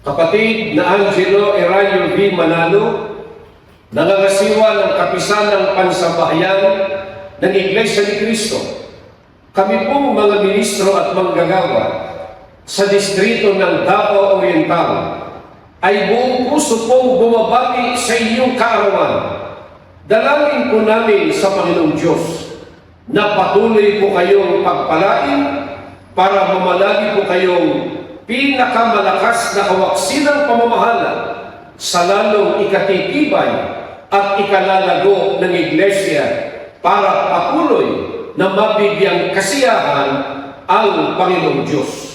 kapatid na Angelo Erayo V. Manalo, nangangasiwa ng kapisan ng pansambahayan ng Iglesia ni Cristo. Kami pong mga ministro at manggagawa sa distrito ng Davao Oriental ay buong puso pong bumabati sa inyong kaarawan. Dalangin po namin sa Panginoong Diyos na patuloy po kayong pagpalain para mamalagi po kayong pinakamalakas na kawaksinang pamamahala sa lalong ikatitibay at ikalalago ng Iglesia para patuloy na mabigyang kasiyahan ang Panginoong Diyos.